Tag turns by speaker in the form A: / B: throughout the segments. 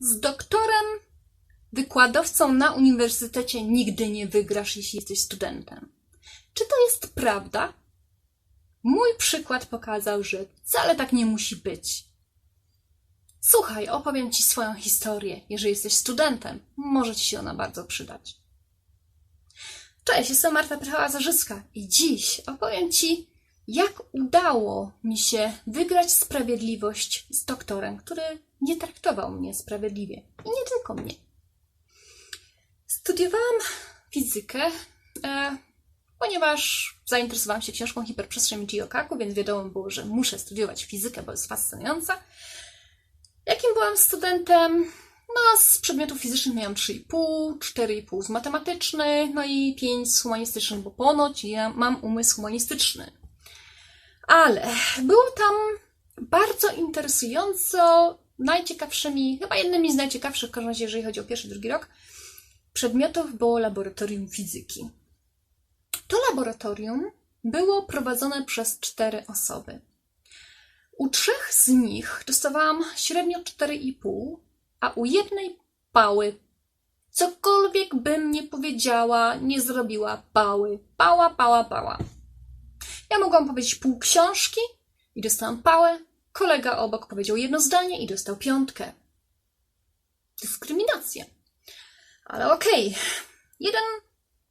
A: Z doktorem, wykładowcą na uniwersytecie nigdy nie wygrasz, jeśli jesteś studentem. Czy to jest prawda? Mój przykład pokazał, że wcale tak nie musi być. Słuchaj, opowiem ci swoją historię. Jeżeli jesteś studentem, może ci się ona bardzo przydać. Cześć, jestem Marta Prychała-Zarzyska i dziś opowiem ci, jak udało mi się wygrać sprawiedliwość z doktorem, który nie traktował mnie sprawiedliwie. I nie tylko mnie. Studiowałam fizykę, e, ponieważ zainteresowałam się książką Hiperprzestrzeń Giokaku, więc wiadomo było, że muszę studiować fizykę, bo jest fascynująca. Jakim byłam studentem? No, z przedmiotów fizycznych miałam 3,5, 4,5 z matematycznych, no i 5 z humanistycznych, bo ponoć ja mam umysł humanistyczny. Ale było tam bardzo interesująco, najciekawszymi, chyba jednymi z najciekawszych, w każdym razie, jeżeli chodzi o pierwszy, drugi rok, przedmiotów było laboratorium fizyki. To laboratorium było prowadzone przez cztery osoby. U trzech z nich dostawałam średnio 4,5, a u jednej pały. Cokolwiek bym nie powiedziała, nie zrobiła pały. Pała, pała, pała. Ja mogłam powiedzieć pół książki i dostałam pałę. Kolega obok powiedział jedno zdanie i dostał piątkę. Dyskryminacja. Ale okej. Jeden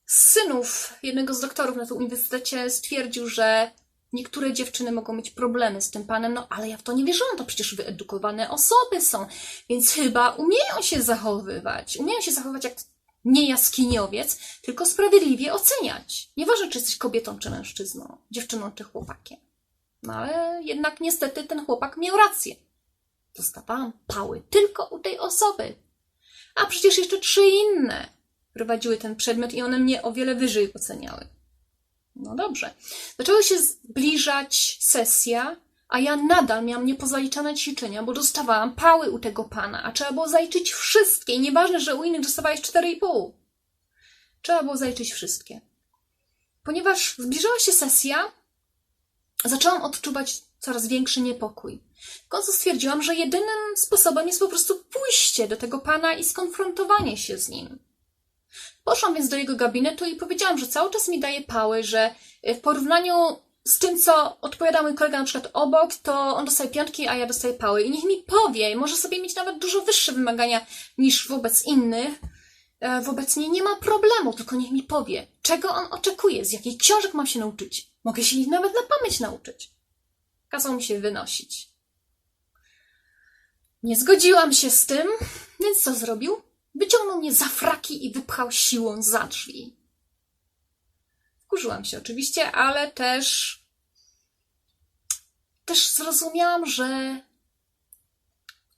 A: z synów jednego z doktorów na tym uniwersytecie stwierdził, że niektóre dziewczyny mogą mieć problemy z tym panem, no ale ja w to nie wierzyłam, to przecież wyedukowane osoby są, więc chyba umieją się zachowywać. Umieją się zachowywać jak nie jaskiniowiec, tylko sprawiedliwie oceniać. Nieważne, czy jesteś kobietą, czy mężczyzną, dziewczyną, czy chłopakiem. No ale jednak niestety ten chłopak miał rację. Dostawałam pały tylko u tej osoby. A przecież jeszcze trzy inne prowadziły ten przedmiot i one mnie o wiele wyżej oceniały. No dobrze. Zaczęła się zbliżać sesja, a ja nadal miałam niepozaliczane ćwiczenia, bo dostawałam pały u tego pana, a trzeba było zaliczyć wszystkie. Nieważne, że u innych dostawałeś 4,5. Trzeba było zaliczyć wszystkie. Ponieważ zbliżała się sesja, zaczęłam odczuwać coraz większy niepokój. W końcu stwierdziłam, że jedynym sposobem jest po prostu pójście do tego pana i skonfrontowanie się z nim. Poszłam więc do jego gabinetu i powiedziałam, że cały czas mi daje pały, że w porównaniu z tym, co odpowiada mój kolega na przykład obok, to on dostaje piątki, a ja dostaję pały. I niech mi powie, może sobie mieć nawet dużo wyższe wymagania niż wobec innych. E, Wobec niej nie ma problemu, tylko niech mi powie, czego on oczekuje, z jakich książek mam się nauczyć. Mogę się ich nawet na pamięć nauczyć. Kazał mi się wynosić. Nie zgodziłam się z tym, więc co zrobił? Wyciągnął mnie za fraki i wypchał siłą za drzwi. Wkurzyłam się oczywiście, ale też też zrozumiałam, że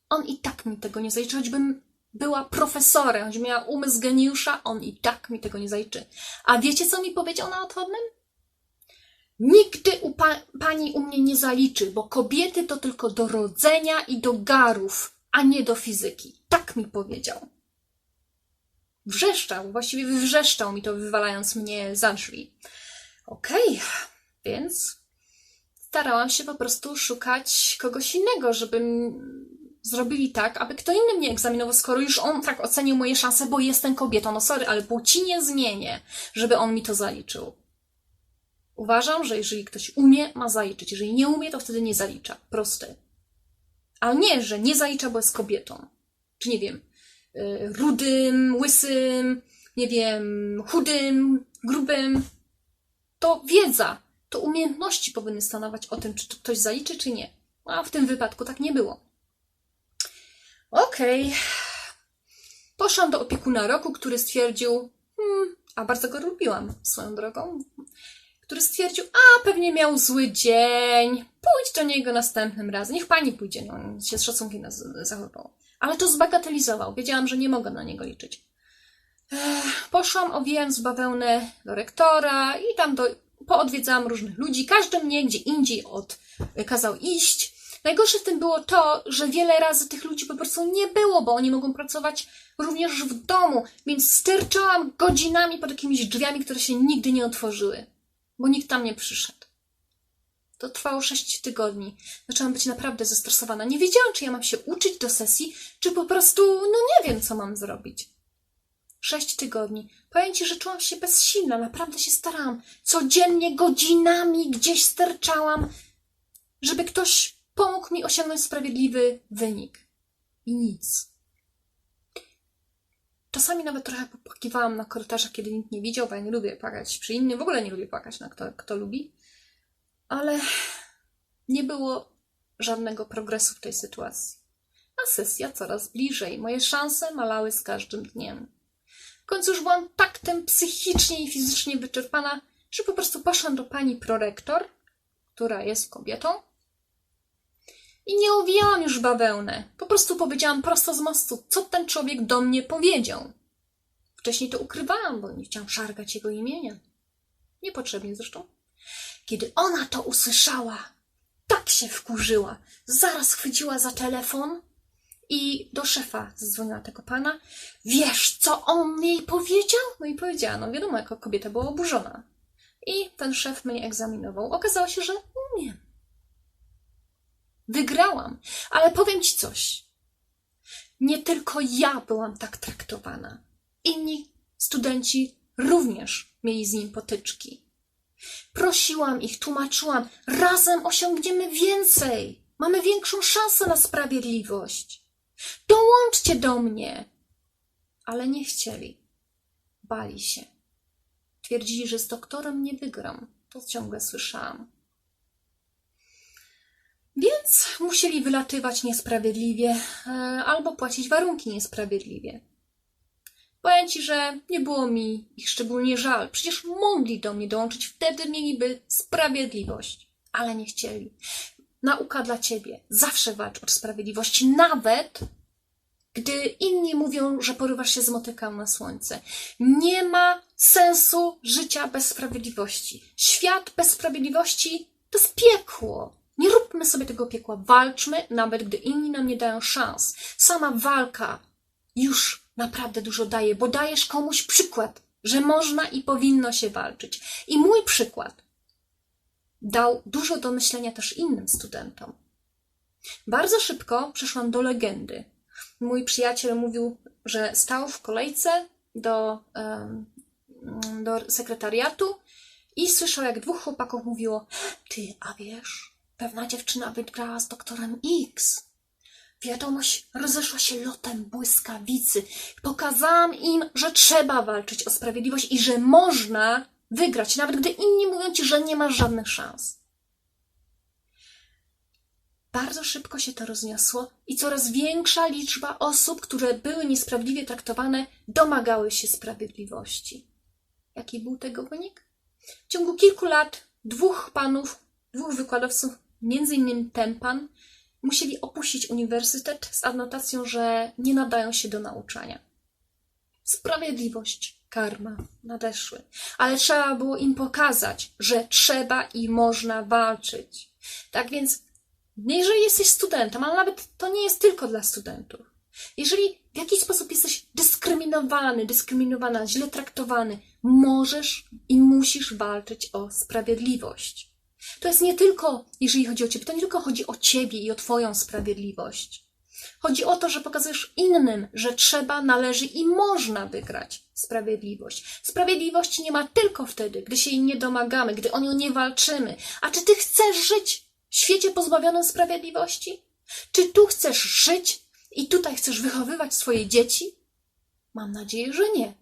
A: on i tak mi tego nie zaliczy, choćbym była profesorem, choć miała umysł geniusza, on i tak mi tego nie zaliczy. A wiecie, co mi powiedział na odchodnym? Nigdy u pa- pani u mnie nie zaliczy, bo kobiety to tylko do rodzenia i do garów, a nie do fizyki. Tak mi powiedział. Wrzeszczał, właściwie wrzeszczał mi to, wywalając mnie za drzwi. Okej, więc starałam się po prostu szukać kogoś innego, żeby zrobili tak, aby kto inny mnie egzaminował, skoro już on tak ocenił moje szanse, bo jestem kobietą. No sorry, ale płci nie zmienię, żeby on mi to zaliczył. Uważam, że jeżeli ktoś umie, ma zaliczyć. Jeżeli nie umie, to wtedy nie zalicza. Proste. A nie, że nie zalicza, bo jest kobietą. Czy nie wiem, rudym, łysym, nie wiem, chudym, grubym. To wiedza, to umiejętności powinny stanowić o tym, czy to ktoś zaliczy, czy nie. A w tym wypadku tak nie było. Okej. Poszłam do opiekuna roku, który stwierdził, hmm, a bardzo go lubiłam swoją drogą, który stwierdził, a pewnie miał zły dzień, pójdź do niego następnym razem, niech pani pójdzie, no, on się z szacunkiem zachowywał. Ale to zbagatelizował, wiedziałam, że nie mogę na niego liczyć. Ech, poszłam owijając bawełnę do rektora i tam do, poodwiedzałam różnych ludzi, każdy mnie gdzie indziej od, kazał iść. Najgorsze w tym było to, że wiele razy tych ludzi po prostu nie było, bo oni mogą pracować również w domu, więc sterczałam godzinami pod jakimiś drzwiami, które się nigdy nie otworzyły, bo nikt tam nie przyszedł. To trwało sześć tygodni. Zaczęłam być naprawdę zestresowana. Nie wiedziałam, czy ja mam się uczyć do sesji, czy po prostu, no nie wiem, co mam zrobić. Sześć tygodni. Powiem ci, że czułam się bezsilna. Naprawdę się starałam. Codziennie, godzinami gdzieś sterczałam, żeby ktoś pomógł mi osiągnąć sprawiedliwy wynik. I nic. Czasami nawet trochę popłakiwałam na korytarzach, kiedy nikt nie widział, bo ja nie lubię płakać przy innym. W ogóle nie lubię płakać na kto, kto lubi. Ale nie było żadnego progresu w tej sytuacji. A sesja coraz bliżej. Moje szanse malały z każdym dniem. W końcu już byłam tak tym psychicznie i fizycznie wyczerpana, że po prostu poszłam do pani prorektor, która jest kobietą, i nie owijałam już bawełnę. Prostu powiedziałam prosto z mostu, co ten człowiek do mnie powiedział. Wcześniej to ukrywałam, bo nie chciałam szargać jego imienia. Niepotrzebnie zresztą. Kiedy ona to usłyszała, tak się wkurzyła. Zaraz chwyciła za telefon i do szefa zadzwoniła tego pana. Wiesz, co on jej powiedział? No i powiedziała, no wiadomo, jako kobieta była oburzona. I ten szef mnie egzaminował. Okazało się, że umiem. Wygrałam, ale powiem ci coś. Nie tylko ja byłam tak traktowana. Inni studenci również mieli z nim potyczki. Prosiłam ich, tłumaczyłam, razem osiągniemy więcej. Mamy większą szansę na sprawiedliwość. Dołączcie do mnie. Ale nie chcieli. Bali się. Twierdzili, że z doktorem nie wygram. To ciągle słyszałam. Więc musieli wylatywać niesprawiedliwie e, albo płacić warunki niesprawiedliwie. Powiem ci, że nie było mi ich szczególnie żal. Przecież mogli do mnie dołączyć, wtedy mieliby sprawiedliwość, ale nie chcieli. Nauka dla ciebie. Zawsze walcz o sprawiedliwość, nawet gdy inni mówią, że porywasz się z motyką na słońce. Nie ma sensu życia bez sprawiedliwości. Świat bez sprawiedliwości to jest piekło. Nie róbmy sobie tego piekła. Walczmy, nawet gdy inni nam nie dają szans. Sama walka już naprawdę dużo daje, bo dajesz komuś przykład, że można i powinno się walczyć. I mój przykład dał dużo do myślenia też innym studentom. Bardzo szybko przeszłam do legendy. Mój przyjaciel mówił, że stał w kolejce do, do sekretariatu i słyszał, jak dwóch chłopaków mówiło: Ty, a wiesz, pewna dziewczyna wygrała z doktorem X. Wiadomość rozeszła się lotem błyskawicy. Pokazałam im, że trzeba walczyć o sprawiedliwość i że można wygrać, nawet gdy inni mówią ci, że nie masz żadnych szans. Bardzo szybko się to rozniosło i coraz większa liczba osób, które były niesprawiedliwie traktowane, domagały się sprawiedliwości. Jaki był tego wynik? W ciągu kilku lat dwóch panów, dwóch wykładowców, między innymi ten pan, musieli opuścić uniwersytet z adnotacją, że nie nadają się do nauczania. Sprawiedliwość, karma nadeszły, ale trzeba było im pokazać, że trzeba i można walczyć. Tak więc, jeżeli jesteś studentem, ale nawet to nie jest tylko dla studentów, jeżeli w jakiś sposób jesteś dyskryminowany, dyskryminowana, źle traktowany, możesz i musisz walczyć o sprawiedliwość. To jest nie tylko, jeżeli chodzi o ciebie, to nie tylko chodzi o ciebie i o twoją sprawiedliwość. Chodzi o to, że pokazujesz innym, że trzeba, należy i można wygrać sprawiedliwość. Sprawiedliwości nie ma tylko wtedy, gdy się jej nie domagamy, gdy o nią nie walczymy. A czy ty chcesz żyć w świecie pozbawionym sprawiedliwości? Czy tu chcesz żyć i tutaj chcesz wychowywać swoje dzieci? Mam nadzieję, że nie.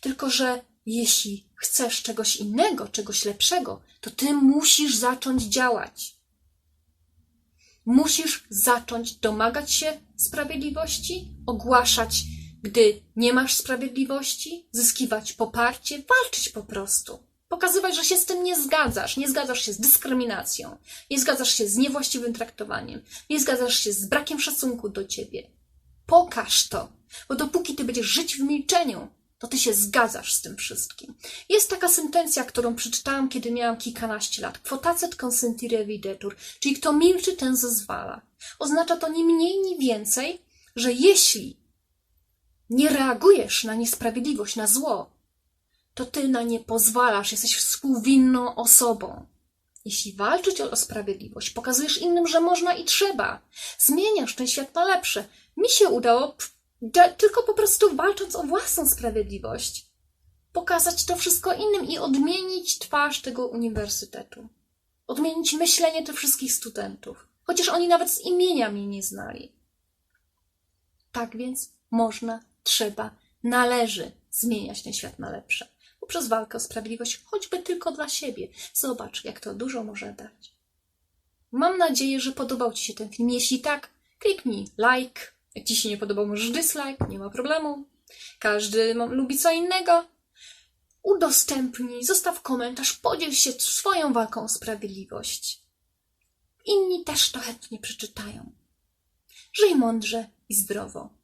A: Tylko, że jeśli chcesz czegoś innego, czegoś lepszego, to ty musisz zacząć działać. Musisz zacząć domagać się sprawiedliwości, ogłaszać, gdy nie masz sprawiedliwości, zyskiwać poparcie, walczyć po prostu. Pokazywać, że się z tym nie zgadzasz. Nie zgadzasz się z dyskryminacją, nie zgadzasz się z niewłaściwym traktowaniem, nie zgadzasz się z brakiem szacunku do ciebie. Pokaż to, bo dopóki ty będziesz żyć w milczeniu, to ty się zgadzasz z tym wszystkim. Jest taka sentencja, którą przeczytałam, kiedy miałam kilkanaście lat. Quotacet consentire videtur, czyli kto milczy, ten zezwala. Oznacza to ni mniej, ni więcej, że jeśli nie reagujesz na niesprawiedliwość, na zło, to ty na nie pozwalasz, jesteś współwinną osobą. Jeśli walczyć o sprawiedliwość, pokazujesz innym, że można i trzeba, zmieniasz ten świat na lepsze. Mi się udało tylko po prostu walcząc o własną sprawiedliwość, pokazać to wszystko innym i odmienić twarz tego uniwersytetu. Odmienić myślenie tych wszystkich studentów, chociaż oni nawet z imienia mnie nie znali. Tak więc można, trzeba, należy zmieniać ten świat na lepsze. Poprzez walkę o sprawiedliwość, choćby tylko dla siebie. Zobacz, jak to dużo może dać. Mam nadzieję, że podobał Ci się ten film. Jeśli tak, kliknij like. Jak Ci się nie podobał, możesz dislike, nie ma problemu. Każdy ma, lubi co innego. Udostępnij, zostaw komentarz, podziel się swoją walką o sprawiedliwość. Inni też to chętnie przeczytają. Żyj mądrze i zdrowo.